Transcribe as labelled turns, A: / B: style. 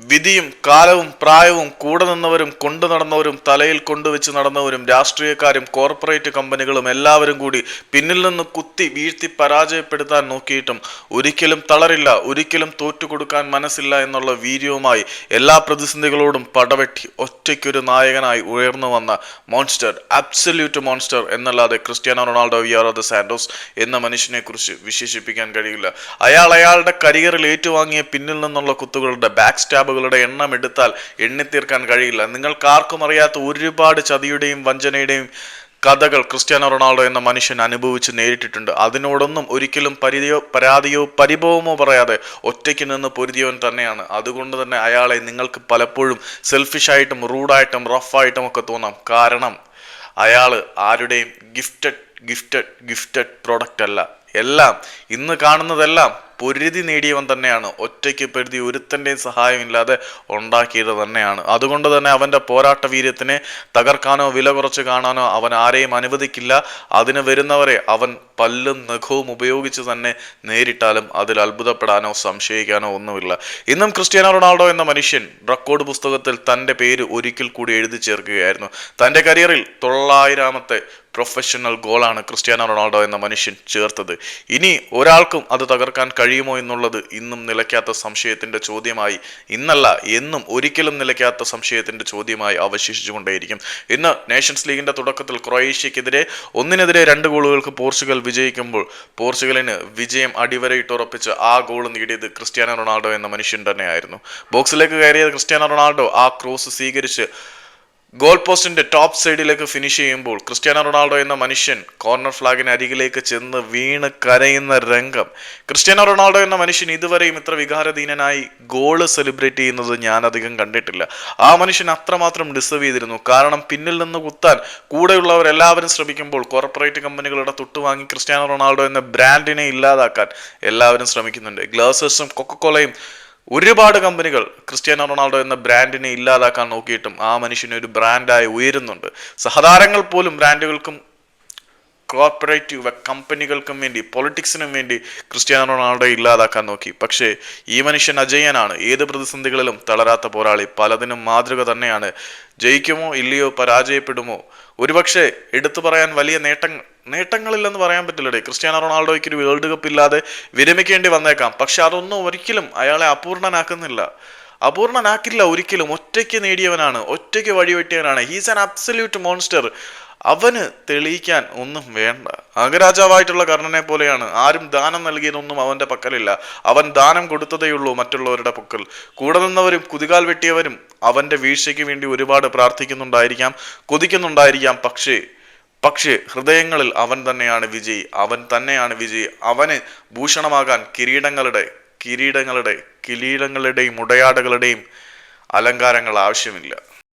A: വിധിയും കാലവും പ്രായവും കൂടെ നിന്നവരും കൊണ്ടു നടന്നവരും തലയിൽ കൊണ്ടുവച്ച് നടന്നവരും രാഷ്ട്രീയക്കാരും കോർപ്പറേറ്റ് കമ്പനികളും എല്ലാവരും കൂടി പിന്നിൽ നിന്ന് കുത്തി വീഴ്ത്തി പരാജയപ്പെടുത്താൻ നോക്കിയിട്ടും ഒരിക്കലും തളരില്ല ഒരിക്കലും തോറ്റുകൊടുക്കാൻ മനസ്സില്ല എന്നുള്ള വീര്യവുമായി എല്ലാ പ്രതിസന്ധികളോടും പടവെട്ടി ഒറ്റയ്ക്കൊരു നായകനായി ഉയർന്നു വന്ന മോൺസ്റ്റർ അബ്സല്യൂട്ട് മോൺസ്റ്റർ എന്നല്ലാതെ Cristiano Ronaldo Aveiro da Santos എന്ന മനുഷ്യനെ കുറിച്ച് വിശേഷിപ്പിക്കാൻ കഴിയില്ല. അയാൾ അയാളുടെ കരിയറിൽ ഏറ്റുവാങ്ങിയ പിന്നിൽ നിന്നുള്ള കുത്തുകളുടെ ബാക്ക് സ്റ്റാബുകളുടെ എണ്ണം എടുത്താൽ എണ്ണിത്തീർക്കാൻ കഴിയില്ല. നിങ്ങൾക്കാർക്കും അറിയാത്ത ഒരുപാട് ചതിയുടെയും വഞ്ചനയുടെയും കഥകൾ ക്രിസ്ത്യാനോ റൊണാൾഡോ എന്ന മനുഷ്യൻ അനുഭവിച്ച് നേരിട്ടിട്ടുണ്ട്. അതിനോടൊന്നും ഒരിക്കലും പരിധിയോ പരാതിയോ പരിഭവമോ പറയാതെ ഒറ്റയ്ക്ക് നിന്ന് പൊരുതിയവൻ തന്നെയാണ്. അതുകൊണ്ട് തന്നെ അയാളെ നിങ്ങൾക്ക് പലപ്പോഴും സെൽഫിഷായിട്ടും റൂഡായിട്ടും റഫായിട്ടും ഒക്കെ തോന്നാം. കാരണം അയാൾ ആരുടെയും ഗിഫ്റ്റഡ് ഗിഫ്റ്റഡ് ഗിഫ്റ്റഡ് പ്രോഡക്റ്റ് അല്ല. എല്ലാം ഇന്ന് കാണുന്നതെല്ലാം പൊരുതി നേടിയവൻ തന്നെയാണ്. ഒറ്റയ്ക്ക് പെരുതി ഒരുത്തന്റെയും സഹായമില്ലാതെ ഉണ്ടാക്കിയത് തന്നെയാണ്. അതുകൊണ്ട് തന്നെ അവന്റെ പോരാട്ട വീര്യത്തിനെ തകർക്കാനോ വില കുറച്ച് കാണാനോ അവൻ ആരെയും അനുവദിക്കില്ല. അതിന് വരുന്നവരെ അവൻ പല്ലും നഖവും ഉപയോഗിച്ച് തന്നെ നേരിട്ടാലും അതിൽ അത്ഭുതപ്പെടാനോ സംശയിക്കാനോ ഒന്നുമില്ല. ഇന്നും ക്രിസ്ത്യാനോ റൊണാൾഡോ എന്ന മനുഷ്യൻ റെക്കോർഡ് പുസ്തകത്തിൽ തന്റെ പേര് ഒരിക്കൽ കൂടി എഴുതി ചേർക്കുകയായിരുന്നു. തന്റെ കരിയറിൽ തൊള്ളായിരാമത്തെ പ്രൊഫഷണൽ ഗോളാണ് ക്രിസ്ത്യാനോ റൊണാൾഡോ എന്ന മനുഷ്യൻ ചേർത്തത്. ഇനി ഒരാൾക്കും അത് തകർക്കാൻ കഴിയുമോ എന്നുള്ളത് ഇന്നും നിലയ്ക്കാത്ത സംശയത്തിന്റെ ചോദ്യമായി. ഇന്നല്ല എന്നും ഒരിക്കലും നിലയ്ക്കാത്ത സംശയത്തിന്റെ ചോദ്യമായി അവശേഷിച്ചുകൊണ്ടേയിരിക്കും. ഇന്ന് നേഷൻസ് ലീഗിന്റെ തുടക്കത്തിൽ ക്രൊയേഷ്യക്കെതിരെ ഒന്നിനെതിരെ രണ്ട് ഗോളുകൾക്ക് പോർച്ചുഗൽ വിജയിക്കുമ്പോൾ പോർച്ചുഗലിന് വിജയം അടിവരയിട്ടുറപ്പിച്ച് ആ ഗോൾ നേടിയത് ക്രിസ്ത്യാനോ റൊണാൾഡോ എന്ന മനുഷ്യൻ തന്നെയായിരുന്നു. ബോക്സിലേക്ക് കയറിയ ക്രിസ്ത്യാനോ റൊണാൾഡോ. ആ ക്രോസ് സ്വീകരിച്ച് ഗോൾ പോസ്റ്റിന്റെ ടോപ്പ് സൈഡിലേക്ക് ഫിനിഷ് ചെയ്യുമ്പോൾ ക്രിസ്ത്യാനോ റൊണാൾഡോ എന്ന മനുഷ്യൻ കോർണർ ഫ്ലാഗിന് അരികിലേക്ക് ചെന്ന് വീണ് കരയുന്ന രംഗം. ക്രിസ്ത്യാനോ റൊണാൾഡോ എന്ന മനുഷ്യൻ ഇതുവരെയും ഇത്ര വികാരധീനനായി ഗോൾ സെലിബ്രേറ്റ് ചെയ്യുന്നത് ഞാൻ അധികം കണ്ടിട്ടില്ല. ആ മനുഷ്യൻ അത്രമാത്രം ഡിസേർവ് ചെയ്തിരുന്നു. കാരണം പിന്നിൽ നിന്ന് കുത്താൻ കൂടെയുള്ളവർ എല്ലാവരും ശ്രമിക്കുമ്പോൾ കോർപ്പറേറ്റ് കമ്പനികളുടെ തൊട്ടുവാങ്ങി ക്രിസ്ത്യാനോ റൊണാൾഡോ എന്ന ബ്രാൻഡിനെ ഇല്ലാതാക്കാൻ എല്ലാവരും ശ്രമിക്കുന്നുണ്ട്. ഗ്ലാസേഴ്സും കൊക്കക്കോളയും ഒരുപാട് കമ്പനികൾ ക്രിസ്ത്യാനോ റൊണാൾഡോ എന്ന ബ്രാൻഡിനെ ഇല്ലാതാക്കാൻ നോക്കിയിട്ടും ആ മനുഷ്യനെ ഒരു ബ്രാൻഡായി ഉയരുന്നുണ്ട്. സഹതാരങ്ങൾ പോലും ബ്രാൻഡുകൾക്കും കോർപ്പറേറ്റീവ് കമ്പനികൾക്കും വേണ്ടി പൊളിറ്റിക്സിനും വേണ്ടി ക്രിസ്ത്യാനോ റൊണാൾഡോ ഇല്ലാതാക്കാൻ നോക്കി. പക്ഷേ ഈ മനുഷ്യൻ അജയ്യനാണ് ഏത് പ്രതിസന്ധികളിലും തളരാത്ത പോരാളി. പലതിനും മാതൃക തന്നെയാണ്. ജയിക്കുമോ ഇല്ലയോ പരാജയപ്പെടുമോ? ഒരുപക്ഷെ എടുത്തു പറയാൻ വലിയ നേട്ടങ്ങൾ നേട്ടങ്ങളില്ലെന്ന് പറയാൻ പറ്റില്ലടേ. ക്രിസ്ത്യാനോ റൊണാൾഡോയ്ക്ക് ഒരു വേൾഡ് കപ്പ് ഇല്ലാതെ വിരമിക്കേണ്ടി വന്നേക്കാം. പക്ഷെ അതൊന്നും ഒരിക്കലും അയാളെ അപൂർണനാക്കുന്നില്ല. അപൂർണനാക്കില്ല ഒരിക്കലും. ഒറ്റയ്ക്ക് നേടിയവനാണ്. ഒറ്റയ്ക്ക് വഴിവെട്ടിയവനാണ്. ഹീസ് ആൻ അബ്സല്യൂട്ട് മോൺസ്റ്റർ അവന് തെളിയിക്കാൻ ഒന്നും വേണ്ട. അംഗരാജാവായിട്ടുള്ള കർണനെ പോലെയാണ്. ആരും ദാനം നൽകിയതൊന്നും അവന്റെ പക്കലില്ല. അവൻ ദാനം കൊടുത്തതേയുള്ളൂ മറ്റുള്ളവരുടെ പൊക്കൽ. കൂടെ നിന്നവരും കുതികാൽ വെട്ടിയവരും അവന്റെ വീഴ്ചയ്ക്ക് വേണ്ടി ഒരുപാട് പ്രാർത്ഥിക്കുന്നുണ്ടായിരിക്കാം കൊതിക്കുന്നുണ്ടായിരിക്കാം. പക്ഷേ പക്ഷേ ഹൃദയങ്ങളിൽ അവൻ തന്നെയാണ് വിജയ്. അവൻ തന്നെയാണ് വിജയ്. അവന് ഭൂഷണമാകാൻ കിരീടങ്ങളുടെ കിരീടങ്ങളുടെ കിരീടങ്ങളുടെയും ഉടയാടകളുടെയും അലങ്കാരങ്ങൾ ആവശ്യമില്ല.